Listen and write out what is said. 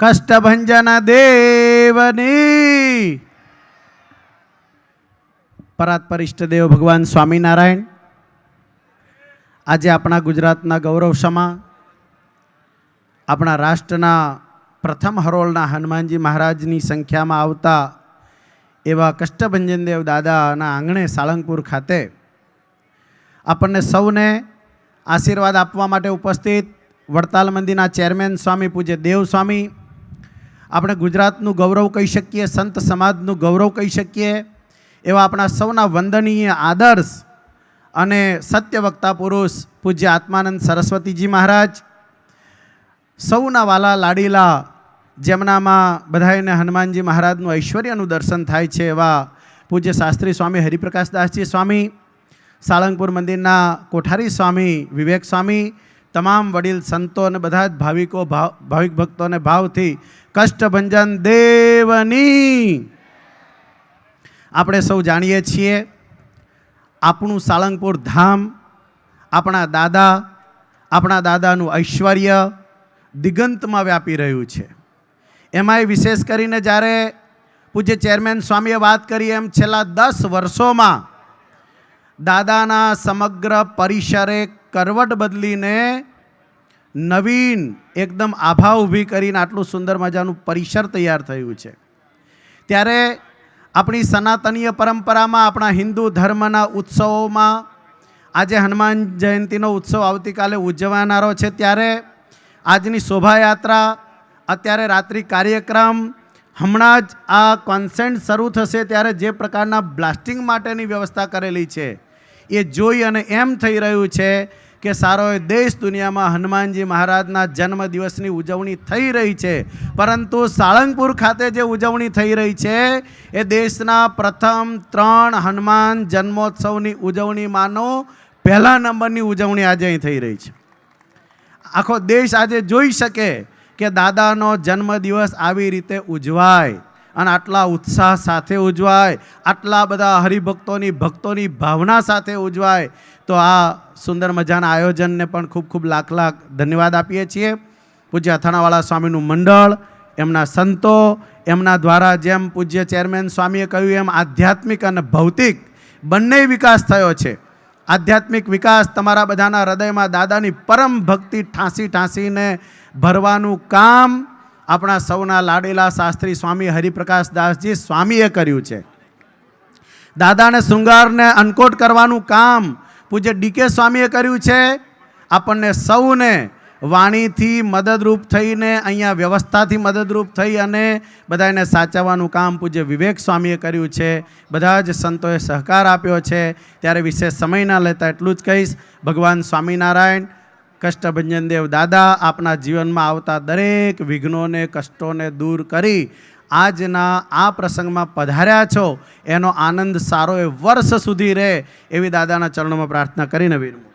કષ્ટભંજન દેવની પરાત્પર ઇષ્ટદેવ ભગવાન સ્વામિનારાયણ આજે આપણા ગુજરાતના ગૌરવસમા, આપણા રાષ્ટ્રના પ્રથમ હરોળના હનુમાનજી મહારાજની સંખ્યામાં આવતા એવા કષ્ટભંજન દેવ દાદાના આંગણે સાળંગપુર ખાતે આપણને સૌને આશીર્વાદ આપવા માટે ઉપસ્થિત વડતાલ મંદિરના ચેરમેન સ્વામી પૂજ્ય દેવ સ્વામી આપણે ગુજરાતનું ગૌરવ કહી શકીએ, સંત સમાજનું ગૌરવ કહી શકીએ. એવા આપણા સૌના વંદનીય આદર્શ અને સત્યવક્તા પુરુષ પૂજ્ય આત્માનંદ સરસ્વતીજી મહારાજ. સૌના વાલા લાડીલા, જેમનામાં બધાને હનુમાનજી મહારાજનું ઐશ્વર્યનું દર્શન થાય છે એવા પૂજ્ય શાસ્ત્રી સ્વામી હરિપ્રકાશદાસજી સ્વામી, સાળંગપુર મંદિરના કોઠારી સ્વામી વિવેક સ્વામી તમામ વડીલ સંતો અને બધા જ ભાવિકો ભાવ, ભાવિક ભક્તોને ભાવથી કષ્ટભંજન દેવની. આપણે સૌ જાણીએ છીએ આપણું સાળંગપુર ધામ, આપણા દાદા, આપણા દાદાનું ઐશ્વર્ય દિગંતમાં વ્યાપી રહ્યું છે. એમાંય વિશેષ કરીને જ્યારે પૂજ્ય ચેરમેન સ્વામીએ વાત કરી એમ છેલ્લા દસ વર્ષોમાં દાદાના સમગ્ર પરિસરે કરવટ બદલીને નવીન એકદમ આભા ઊભી કરીને આટલું સુંદર મજાનું પરિસર તૈયાર થયું છે. ત્યારે આપણી સનાતનીય પરંપરામાં, આપણા હિન્દુ ધર્મના ઉત્સવોમાં, આજે હનુમાન જયંતિનો ઉત્સવ આવતીકાલે ઉજવનારો છે. ત્યારે આજની શોભાયાત્રા, અત્યારે રાત્રિ કાર્યક્રમ, હમણાં જ આ કોન્સેન્ટ શરૂ થશે ત્યારે જે પ્રકારના બ્લાસ્ટિંગ માટેની વ્યવસ્થા કરેલી છે એ જોઈ અને એમ થઈ રહ્યું છે કે સારો એ દેશ દુનિયામાં હનુમાનજી મહારાજના જન્મદિવસની ઉજવણી થઈ રહી છે. પરંતુ સાળંગપુર ખાતે જે ઉજવણી થઈ રહી છે, એ દેશના પ્રથમ ત્રણ હનુમાન જન્મોત્સવની ઉજવણીમાંનો પહેલા નંબરની ઉજવણી આજે અહીં થઈ રહી છે. આખો દેશ આજે જોઈ શકે કે દાદાનો જન્મદિવસ આવી રીતે ઉજવાય. અને આટલા ઉત્સાહ સાથે ઉજવાય, આટલા બધા હરિભક્તોની, ભક્તોની ભાવના સાથે ઉજવાય, તો આ સુંદર મજાના આયોજનને પણ ખૂબ ખૂબ લાખ લાખ ધન્યવાદ આપીએ છીએ. પૂજ્ય અથાણાવાળા સ્વામીનું મંડળ, એમના સંતો, એમના દ્વારા જેમ પૂજ્ય ચેરમેન સ્વામીએ કહ્યું, એમ આધ્યાત્મિક અને ભૌતિક બંને વિકાસ થયો છે. આધ્યાત્મિક વિકાસ તમારા બધાના હૃદયમાં દાદાની પરમ ભક્તિ ઠાંસી ઠાંસીને ભરવાનું કામ આપણા સૌના લાડેલા શાસ્ત્રી સ્વામી હરિપ્રકાશ દાસજી સ્વામીએ કર્યું છે. દાદાને શૃંગારને અનકોટ કરવાનું કામ પૂજ્ય ડીકે સ્વામીએ કર્યું છે. આપણને સૌને વાણીથી મદદરૂપ થઈને, અહીંયા વ્યવસ્થાથી મદદરૂપ થઈ અને બધાને સાચવવાનું કામ પૂજ્ય વિવેક સ્વામીએ કર્યું છે. બધા જ સંતોએ સહકાર આપ્યો છે. ત્યારે વિશેષ સમય ના લેતા એટલું જ કહીશ. ભગવાન સ્વામિનારાયણ કષ્ટભંજન દેવ દાદા આપના જીવનમાં આવતા દરેક વિઘ્નોને, કષ્ટોને દૂર કરી આજના આ પ્રસંગમાં પધાર્યા છો. એનો આનંદ સારો એ વર્ષ સુધી રહે એવી દાદાના ચરણોમાં પ્રાર્થના કરીને વિરમું